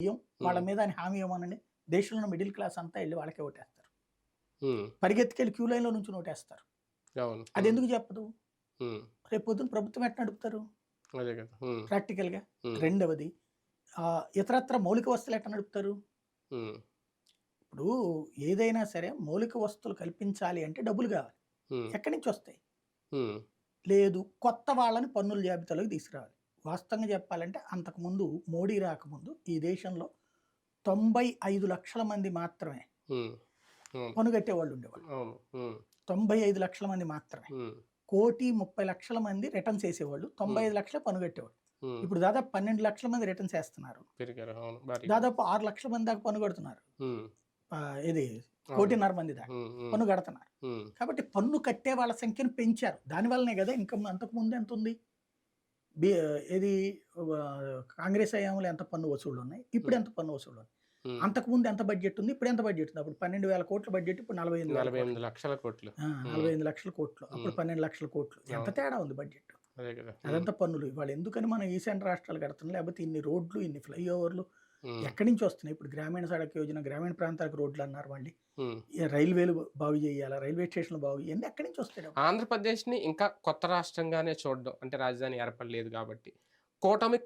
బియ్యం వాళ్ళ మీద అని హామీ ఇవ్వమనండి. దేశంలో మిడిల్ క్లాస్ అంతా వెళ్ళి వాళ్ళకే ఓటేస్తారు. పరిగెత్తుకెళ్ళి క్యూ లైన్లో నుంచి ఓటేస్తారు అది ఎందుకు చెప్పదు? రేపు పొద్దున ప్రభుత్వం ఎట్లా నడుపుతారు? ప్రాక్టికల్గా. రెండవది ఆ, ఇతరత్ర మౌలిక వస్తువులు ఎట్లా నడుపుతారు? ఇప్పుడు ఏదైనా సరే మౌలిక వస్తువులు కల్పించాలి అంటే డబ్బులు కావాలి. ఎక్కడి నుంచి వస్తాయి? లేదు కొత్త వాళ్ళని పన్నుల జాబితాలోకి తీసుకురావాలి. వాస్తవంగా చెప్పాలంటే అంతకుముందు మోడీ రాకముందు ఈ దేశంలో తొంభై ఐదు లక్షల మంది మాత్రమే కట్టేవాళ్ళు ఉండేవాళ్ళు. తొంభై ఐదు లక్షల మంది మాత్రమే. కోటి ముప్పై లక్షల మంది రిటర్న్స్ వేసేవాళ్ళు. తొంభై ఐదు లక్షల ఉమ్, ఇప్పుడు దాదాపు పన్నెండు లక్షల మంది రిటర్న్స్ వేస్తున్నారు. దాదాపు ఆరు లక్షల మంది దాకా పన్ను కడుతున్నారు ఉమ్, ఆ, ఇది కోటిన్నర మంది దాకా పన్ను కడుతున్నారు కాబట్టి పన్ను కట్టే వాళ్ళ సంఖ్యను పెంచారు. దానివల్లనే కదా ఇంకా అంతకు ముందు ఎంత ఉంది? బి ఇది కాంగ్రెస్ హయాంలో ఎంత పన్ను వసూళ్ళు ఉన్నాయి? ఇప్పుడు ఎంత పన్ను వసూళ్ళు ఉన్నాయి? ఉమ్. అంతకు ముందు ఎంత బడ్జెట్ ఉంది? ఇప్పుడు ఎంత బడ్జెట్ ఉంది? అప్పుడు పన్నెండు వేల కోట్ల బడ్జెట్ ఇప్పుడు నలభై ఎనిమిది నలభై. ఎనిమిది లక్షల కోట్లు. నలభై ఎనిమిది లక్షల కోట్లు. అప్పుడు. పన్నెండు లక్షల కోట్లు. ఎంత. తేడా ఉంది బడ్జెట్? అదంతా పన్నులు ఇవాళ ఎందుకని మనం ఈశాన్య రాష్ట్రాలు కడుతున్నాం? లేకపోతే ఇన్ని రోడ్లు ఇన్ని ఫ్లైఓవర్లు ఎక్కడి నుంచి వస్తున్నాయి? ఇప్పుడు గ్రామీణ సడక్ యోజన గ్రామీణ ప్రాంతాలకు రోడ్లు అన్నారు మళ్ళీ. రైల్వేలు బాగు చేయాలా? రైల్వే స్టేషన్లు బాగు ఇవన్నీ ఎక్కడి నుంచి వస్తాయి? ఆంధ్రప్రదేశ్ని ఇంకా కొత్త రాష్ట్రంగానే చూడడం. అంటే రాజధాని ఏర్పడలేదు కాబట్టి. కూటమి